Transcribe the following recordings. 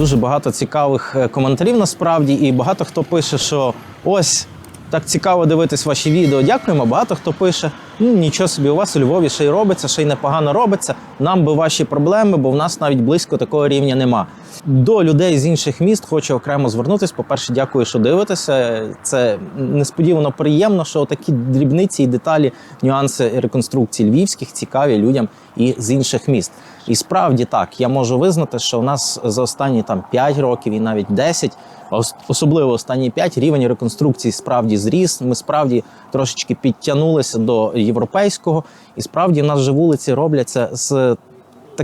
Дуже багато цікавих е, коментарів насправді, і багато хто пише, що ось так цікаво дивитись ваші відео. Дякуємо. Багато хто пише: нічого собі, у вас у Львові ще й робиться, ще й непогано робиться. Нам би ваші проблеми, бо в нас навіть близько такого рівня нема. До людей з інших міст хочу окремо звернутися. По-перше, дякую, що дивитеся. Це несподівано приємно, що такі дрібниці і деталі, нюанси реконструкції львівських цікаві людям і з інших міст. І справді так, я можу визнати, що у нас за останні там 5 років і навіть 10, а особливо останні 5, рівень реконструкції справді зріс. Ми справді трошечки підтягнулися до європейського, і справді в нас вже вулиці робляться з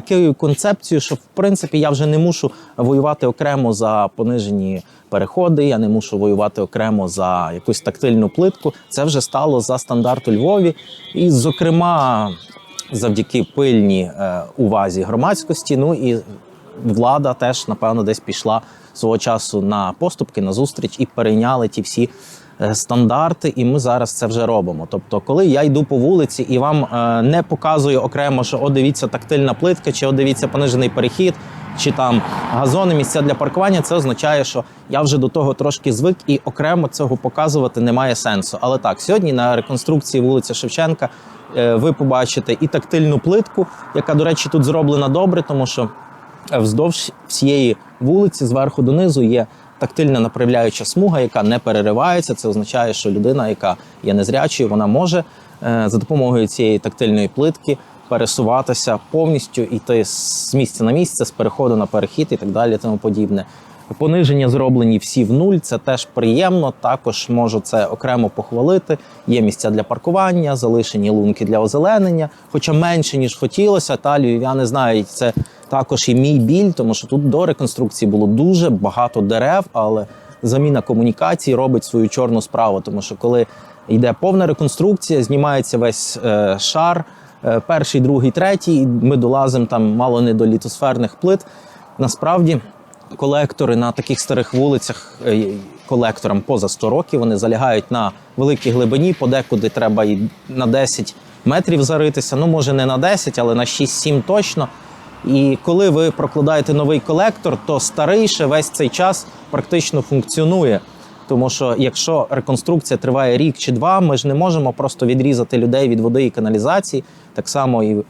такою концепцією, що в принципі я вже не мушу воювати окремо за понижені переходи. Я не мушу воювати окремо за якусь тактильну плитку. Це вже стало за стандарт у Львові, і зокрема. Завдяки пильній е, увазі громадськості, ну і влада теж напевно десь пішла свого часу на поступки, на зустріч і перейняли ті всі стандарти. І ми зараз це вже робимо. Тобто, коли я йду по вулиці і вам е, не показую окремо, що о, дивіться тактильна плитка, чи о, дивіться понижений перехід, чи там газони, місця для паркування, це означає, що я вже до того трошки звик і окремо цього показувати немає сенсу. Але так, сьогодні на реконструкції вулиці Шевченка е, ви побачите і тактильну плитку, яка, до речі, тут зроблена добре, тому що е, вздовж всієї вулиці зверху донизу є тактильна направляюча смуга, яка не переривається. Це означає, що людина, яка є незрячою, вона може е, за допомогою цієї тактильної плитки пересуватися повністю іти з місця на місце, з переходу на перехід і так далі, тому подібне. Пониження зроблені всі в нуль. Це теж приємно. Також можу це окремо похвалити. Є місця для паркування, залишені лунки для озеленення, хоча менше ніж хотілося. Та львів'яни знають, це також і мій біль, тому що тут до реконструкції було дуже багато дерев, але заміна комунікацій робить свою чорну справу. Тому що коли йде повна реконструкція, знімається весь е, шар, е, перший, другий, третій. Ми долазимо там мало не до літосферних плит. Насправді колектори на таких старих вулицях е, колекторам поза 100 років вони залягають на великій глибині, подекуди треба і на 10 метрів заритися. Ну, може, не на 10, але на 6-7 точно. І коли ви прокладаєте новий колектор, то старий ще весь цей час практично функціонує. Тому що якщо реконструкція триває рік чи два, ми ж не можемо просто відрізати людей від води і каналізації, так само і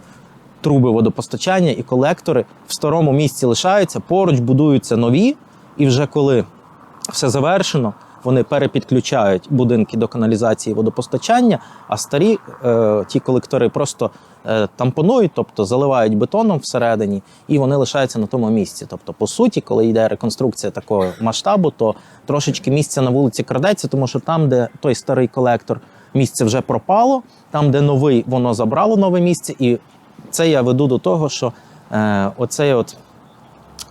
труби водопостачання і колектори в старому місці лишаються, поруч будуються нові, і вже коли все завершено, вони перепідключають будинки до каналізації водопостачання, а старі е, ті колектори просто е, тампонують, тобто заливають бетоном всередині, і вони лишаються на тому місці. Тобто, по суті, коли йде реконструкція такого масштабу, то трошечки місця на вулиці крадеться, тому що там, де той старий колектор, місце вже пропало, там, де новий, воно забрало нове місце, і це я веду до того, що е, оцей от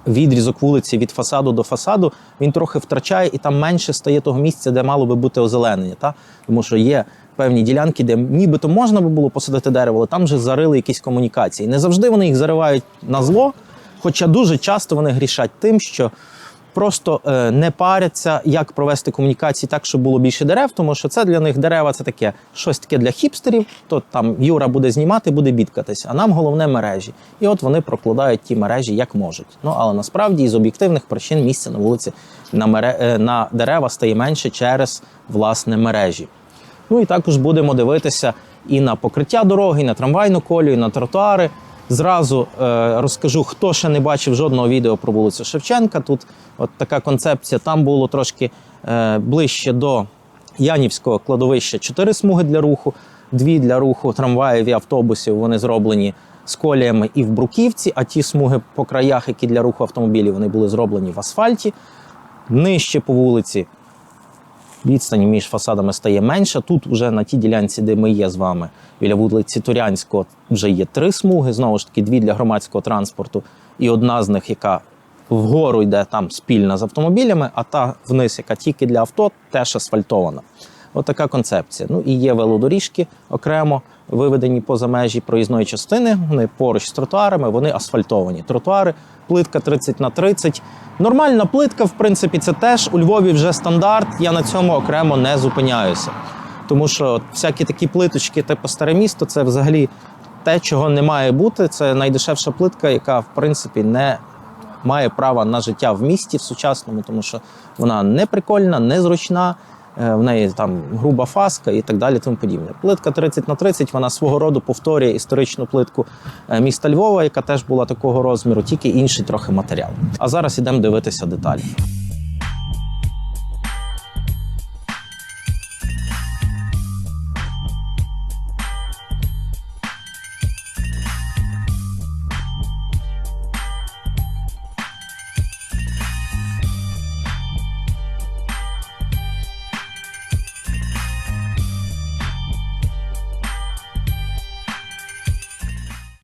відрізок вулиці від фасаду до фасаду він трохи втрачає, і там менше стає того місця, де мало би бути озеленення. Та? Тому що є певні ділянки, де нібито можна би було посадити дерево, але там вже зарили якісь комунікації. Не завжди вони їх заривають на зло, хоча дуже часто вони грішать тим, що просто е, не паряться, як провести комунікації так, щоб було більше дерев, тому що це для них дерева це таке щось таке для хіпстерів. То там Юра буде знімати, буде бідкатись, а нам головне мережі. І от вони прокладають ті мережі як можуть. Ну але насправді із об'єктивних причин місця на вулиці на, мере... е, на дерева стає менше через власне мережі. Ну і також будемо дивитися і на покриття дороги, і на трамвайну колію, і на тротуари. Зразу е, розкажу, хто ще не бачив жодного відео про вулицю Шевченка. Тут от така концепція. Там було трошки е, ближче до Янівського кладовища чотири смуги для руху, дві для руху трамваїв і автобусів. Вони зроблені з коліями і в бруківці, а ті смуги по краях, які для руху автомобілів, вони були зроблені в асфальті. Нижче по вулиці відстань між фасадами стає менша. Тут вже на тій ділянці, де ми є з вами, біля вулиці Турянського, вже є три смуги. Знову ж таки, дві для громадського транспорту, і одна з них, яка вгору йде там спільна з автомобілями, а та вниз, яка тільки для авто, теж асфальтована. От така концепція. Ну і є велодоріжки окремо виведені поза межі проїзної частини. Вони поруч з тротуарами, вони асфальтовані. Тротуари, плитка 30 на 30. Нормальна плитка, в принципі, це теж у Львові вже стандарт. Я на цьому окремо не зупиняюся. Тому що всякі такі плиточки, типу старе місто, це взагалі те, чого не має бути. Це найдешевша плитка, яка в принципі не має право на життя в місті в сучасному, тому що вона не прикольна, не зручна. е, В неї там груба фаска і так далі. Тому подібне. Плитка 30 на 30 вона свого роду повторює історичну плитку е, міста Львова, яка теж була такого розміру, тільки інший трохи матеріал. А зараз ідемо дивитися деталі.